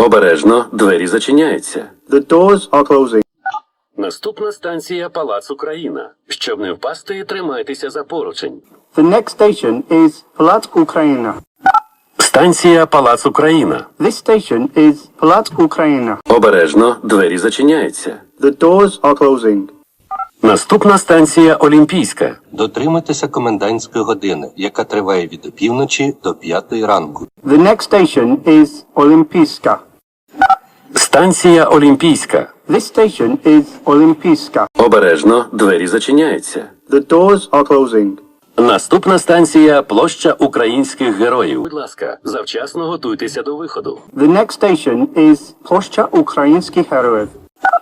Обережно, двері зачиняються. The doors are closing. Наступна станція Палац Україна. Щоб не впасти, тримайтеся за поручень. The next station is Palatsk Ukraina. Станція Палац Україна. This station is Palatsk Ukraina. Обережно, двері зачиняються. The doors are closing. Наступна станція Олімпійська. Дотримуйтеся комендантської години, яка триває від опівночі до п'ятої ранку. The next station is Olimpiska. Станція Олімпійська. This station is Olimpiska. Обережно, двері зачиняються. The doors are closing. Наступна станція площа українських героїв. Будь ласка, завчасно готуйтеся до виходу. The next station is Ploshcha Ukrainskih Heroiv.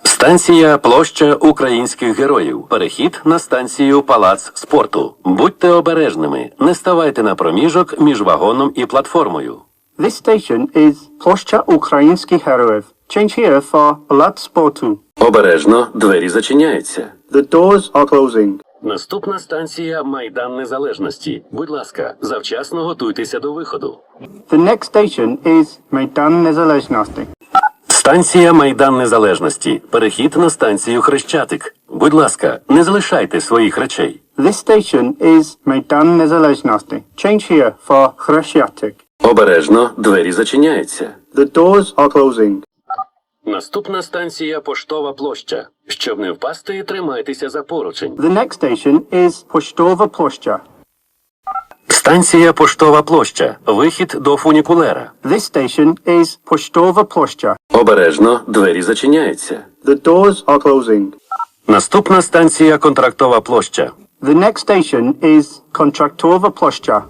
Станція площа українських героїв. Перехід на станцію Палац спорту. Будьте обережними, не ставайте на проміжок між вагоном і платформою. This station is Ploshcha Ukrainskih Heroiv. Change here for Palat Sportu. Обережно, двері зачиняються. The doors are closing. Наступна станція Майдан Незалежності. Будь ласка, завчасно готуйтеся до виходу. The next station is Maidan Nezalezhnosti. Станція Майдан Незалежності. Перехід на станцію Хрещатик. Будь ласка, не залишайте своїх речей. This station is Maidan Nezalezhnosti. Change here for Khreshchatyk. Обережно, двері зачиняються. The doors are closing. Наступна станція Поштова площа. Щоб не впасти, тримайтеся за поручень. The next station is Poshtova Ploshcha. Станція Поштова площа. Вихід до фунікулера. This station is Poshtova Ploshcha. Обережно, двері зачиняються. The doors are closing. Наступна станція Контрактова площа. The next station is Kontraktova Ploshcha.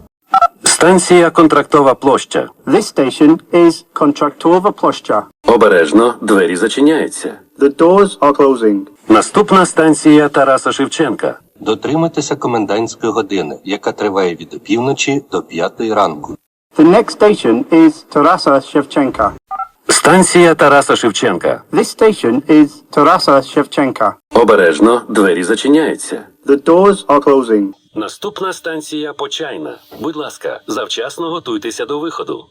Станція Контрактова площа. This station is Kontraktova Ploshcha. Обережно, двері зачиняються. The doors are closing. Наступна станція Тараса Шевченка. Дотримуйтеся комендантської години, яка триває від опівночі до п'ятої ранку. The next station is Tarasa Shevchenka. Станція Тараса Шевченка. This station is Tarasa Shevchenka. Обережно, двері зачиняються. The doors are closing. Наступна станція Почайна. Будь ласка, завчасно готуйтеся до виходу.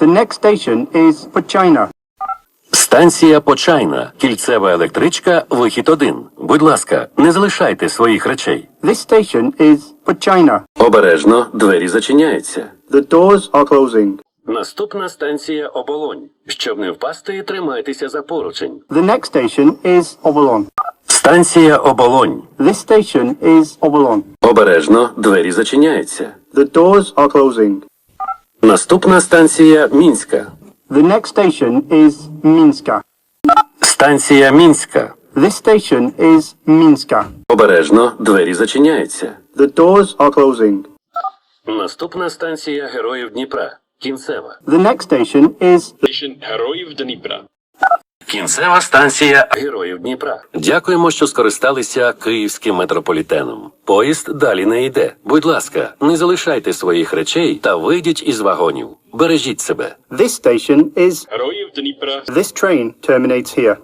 The next station is Pachina. Станція Почайна. Кільцева електричка, вихід 1. Будь ласка, не залишайте своїх речей. This station is Pachina. Обережно, двері зачиняються. The doors are closing. Наступна станція Оболонь. Щоб не впасти, тримайтеся за поручень. The next station is Obolon. Станція Оболонь. This station is Obolon. Обережно, двері зачиняються. The doors are closing. Наступна станція Мінська. The next station is Minska. Станція Мінська. This station is Minska. Обережно, двері зачиняються. The doors are closing. Наступна станція Героїв Дніпра. Кінцева. The next station is Station Героїв Дніпра. Кінцева станція Героїв Дніпра. Дякуємо, що скористалися київським метрополітеном. Поїзд далі не йде. Будь ласка, не залишайте своїх речей та вийдіть із вагонів. Бережіть себе. this station is Героїв Дніпра. this train terminates here.